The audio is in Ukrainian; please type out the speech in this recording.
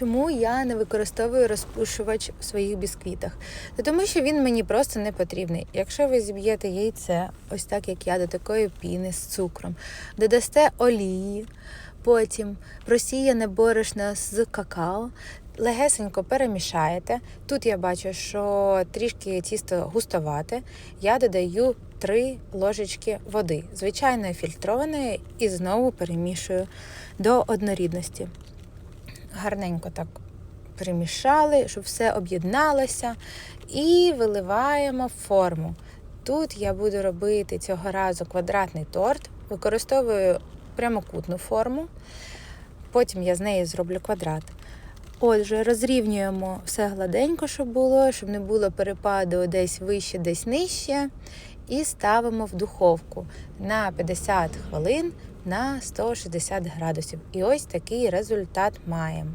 Чому я не використовую розпушувач у своїх бісквітах? Та тому що він мені просто не потрібний. Якщо ви зіб'єте яйце, ось так як я, до такої піни з цукром, додасте олії, потім просіяне борошно з какао, легесенько перемішаєте. Тут я бачу, що трішки тісто густовате. Я додаю 3 ложечки води, звичайної фільтрованої, і знову перемішую до однорідності гарненько так примішали, щоб все об'єдналося, і виливаємо форму. Тут я буду робити цього разу квадратний торт, використовую прямокутну форму, потім я з неї зроблю квадрат. Отже, розрівнюємо все гладенько, щоб було, щоб не було перепаду десь вище, десь нижче. І ставимо в духовку на 50 хвилин на 160 градусів. І ось такий результат маємо.